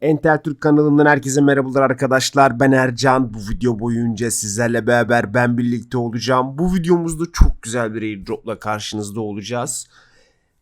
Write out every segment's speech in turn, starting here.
Entel Türk kanalından herkese merhabalar arkadaşlar. Ben Ercan. Bu video boyunca sizlerle beraber ben birlikte olacağım. Bu videomuzda çok güzel bir airdropla karşınızda olacağız.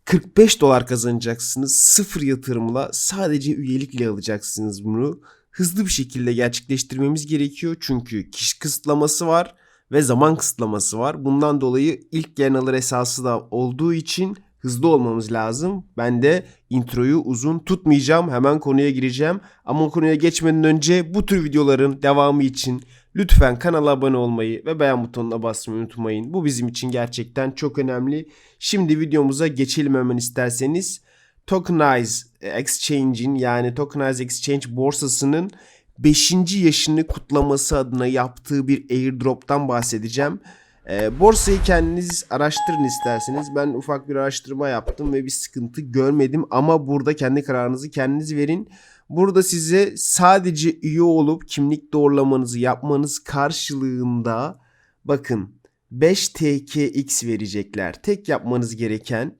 45 dolar kazanacaksınız. Sıfır yatırımla sadece üyelikle alacaksınız bunu. Hızlı bir şekilde gerçekleştirmemiz gerekiyor. Çünkü kişi kısıtlaması var ve zaman kısıtlaması var. Bundan dolayı ilk gelen alır esası da olduğu için hızlı olmamız lazım. Ben de introyu uzun tutmayacağım. Hemen konuya gireceğim. Ama konuya geçmeden önce bu tür videoların devamı için lütfen kanala abone olmayı ve beğen butonuna basmayı unutmayın. Bu bizim için gerçekten çok önemli. Şimdi videomuza geçelim hemen isterseniz. Tokenize Exchange'in yani Tokenize Exchange borsasının 5. yaşını kutlaması adına yaptığı bir airdrop'tan bahsedeceğim. Ee, borsayı kendiniz araştırın isterseniz. Ben ufak bir araştırma yaptım ve bir sıkıntı görmedim. Ama burada kendi kararınızı kendiniz verin. Burada size sadece üye olup kimlik doğrulamanızı yapmanız karşılığında bakın 5 TKX verecekler. Tek yapmanız gereken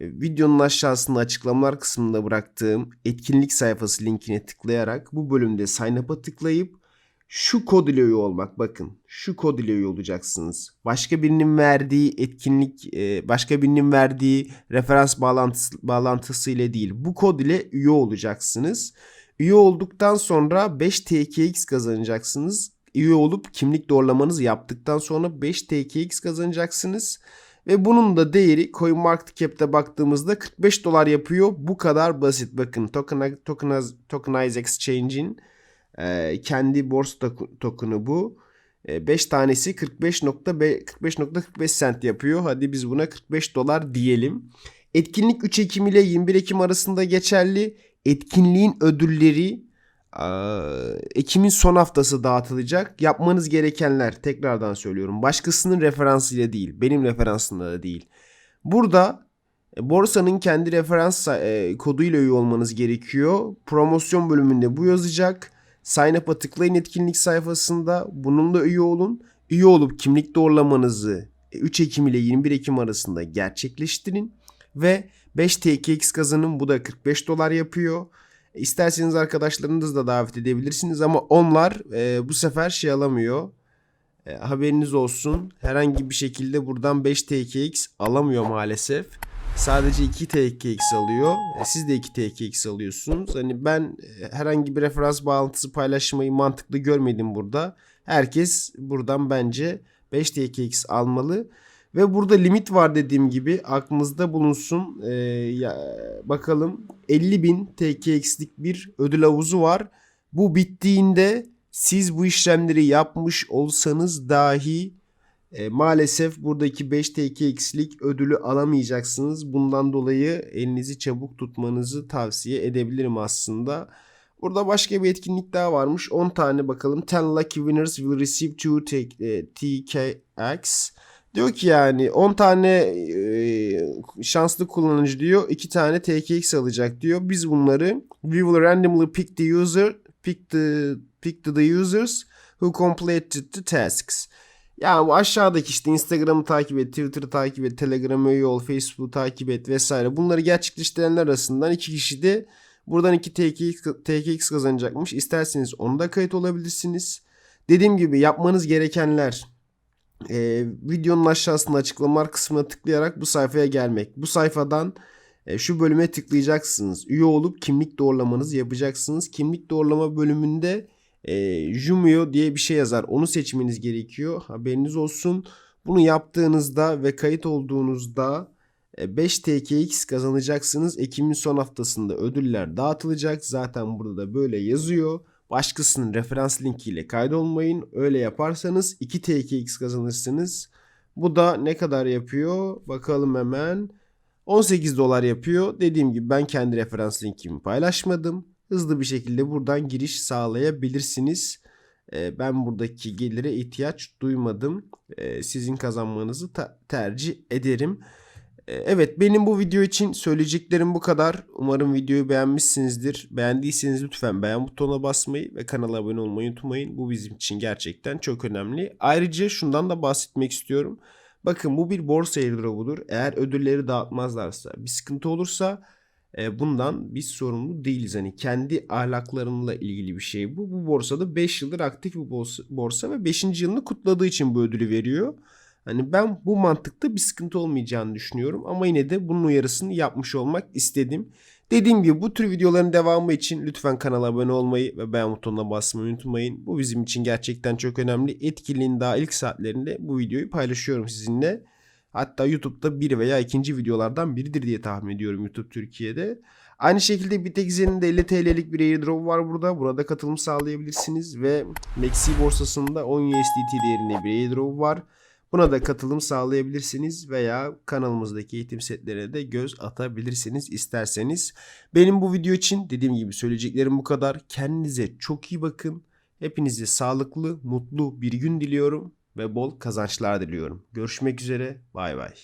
e, videonun aşağısında açıklamalar kısmında bıraktığım etkinlik sayfası linkine tıklayarak bu bölümde sign up'a tıklayıp şu kod ile üye olmak bakın şu kod ile üye olacaksınız. Başka birinin verdiği etkinlik e, başka birinin verdiği referans bağlantısı, bağlantısı ile değil bu kod ile üye olacaksınız. Üye olduktan sonra 5 TKX kazanacaksınız. Üye olup kimlik doğrulamanızı yaptıktan sonra 5 TKX kazanacaksınız. Ve bunun da değeri CoinMarketCap'te baktığımızda 45 dolar yapıyor. Bu kadar basit. Bakın Tokenize, Exchange'in kendi borsa tok- token'ı bu. 5 tanesi 45.45 45.45 cent yapıyor. Hadi biz buna 45 dolar diyelim. Etkinlik 3 Ekim ile 21 Ekim arasında geçerli. Etkinliğin ödülleri Ekim'in son haftası dağıtılacak. Yapmanız gerekenler tekrardan söylüyorum. Başkasının referansıyla değil, benim referansımla da değil. Burada e, borsanın kendi referans e, koduyla üye olmanız gerekiyor. Promosyon bölümünde bu yazacak. Sign up'a tıklayın etkinlik sayfasında. Bununla üye olun. Üye olup kimlik doğrulamanızı 3 Ekim ile 21 Ekim arasında gerçekleştirin. Ve 5 TKX kazanın. Bu da 45 dolar yapıyor. İsterseniz arkadaşlarınızı da davet edebilirsiniz ama onlar e, bu sefer şey alamıyor. E, haberiniz olsun. Herhangi bir şekilde buradan 5 TKX alamıyor maalesef. Sadece 2 TKX alıyor. E, siz de 2 TKX alıyorsunuz. Hani ben e, herhangi bir referans bağlantısı paylaşmayı mantıklı görmedim burada. Herkes buradan bence 5 TKX almalı. Ve burada limit var dediğim gibi aklınızda bulunsun. Ee, ya, bakalım 50.000 TKX'lik bir ödül havuzu var. Bu bittiğinde siz bu işlemleri yapmış olsanız dahi e, maalesef buradaki 5 TKX'lik ödülü alamayacaksınız. Bundan dolayı elinizi çabuk tutmanızı tavsiye edebilirim aslında. Burada başka bir etkinlik daha varmış. 10 tane bakalım. 10 lucky winners will receive 2 TKX. Diyor ki yani 10 tane e, şanslı kullanıcı diyor 2 tane TKX alacak diyor. Biz bunları we will randomly pick the user pick the pick the users who completed the tasks. Yani bu aşağıdaki işte Instagram'ı takip et, Twitter'ı takip et, Telegram'ı üye ol, Facebook'u takip et vesaire. Bunları gerçekleştirenler arasından iki kişi de buradan iki TKX, TKX kazanacakmış. İsterseniz onu da kayıt olabilirsiniz. Dediğim gibi yapmanız gerekenler e, videonun aşağısında açıklamalar kısmına tıklayarak bu sayfaya gelmek. Bu sayfadan e, şu bölüme tıklayacaksınız. Üye olup kimlik doğrulamanızı yapacaksınız. Kimlik doğrulama bölümünde e, Jumio diye bir şey yazar. Onu seçmeniz gerekiyor. Haberiniz olsun. Bunu yaptığınızda ve kayıt olduğunuzda 5 TKX kazanacaksınız. Ekim'in son haftasında ödüller dağıtılacak. Zaten burada da böyle yazıyor. Başkasının referans linkiyle kaydolmayın. Öyle yaparsanız 2 TKX kazanırsınız. Bu da ne kadar yapıyor? Bakalım hemen. 18 dolar yapıyor. Dediğim gibi ben kendi referans linkimi paylaşmadım. Hızlı bir şekilde buradan giriş sağlayabilirsiniz. Ee, ben buradaki gelire ihtiyaç duymadım. Ee, sizin kazanmanızı tercih ederim. Ee, Evet benim bu video için söyleyeceklerim bu kadar. Umarım videoyu beğenmişsinizdir. Beğendiyseniz lütfen beğen butonuna basmayı ve kanala abone olmayı unutmayın. Bu bizim için gerçekten çok önemli. Ayrıca şundan da bahsetmek istiyorum. Bakın bu bir borsa airdrop'udur. Eğer ödülleri dağıtmazlarsa bir sıkıntı olursa bundan biz sorumlu değiliz. Hani kendi ahlaklarıyla ilgili bir şey bu. Bu borsada 5 yıldır aktif bir borsa ve 5. yılını kutladığı için bu ödülü veriyor. Hani ben bu mantıkta bir sıkıntı olmayacağını düşünüyorum ama yine de bunun uyarısını yapmış olmak istedim. Dediğim gibi bu tür videoların devamı için lütfen kanala abone olmayı ve beğen butonuna basmayı unutmayın. Bu bizim için gerçekten çok önemli. Etkinliğin daha ilk saatlerinde bu videoyu paylaşıyorum sizinle. Hatta YouTube'da bir veya ikinci videolardan biridir diye tahmin ediyorum YouTube Türkiye'de. Aynı şekilde Bitex'in de 50 TL'lik bir airdrop var burada. Burada katılım sağlayabilirsiniz ve Maxi borsasında 10 USDT değerinde bir airdrop var. Buna da katılım sağlayabilirsiniz veya kanalımızdaki eğitim setlerine de göz atabilirsiniz isterseniz. Benim bu video için dediğim gibi söyleyeceklerim bu kadar. Kendinize çok iyi bakın. Hepinize sağlıklı, mutlu bir gün diliyorum ve bol kazançlar diliyorum. Görüşmek üzere. Bay bay.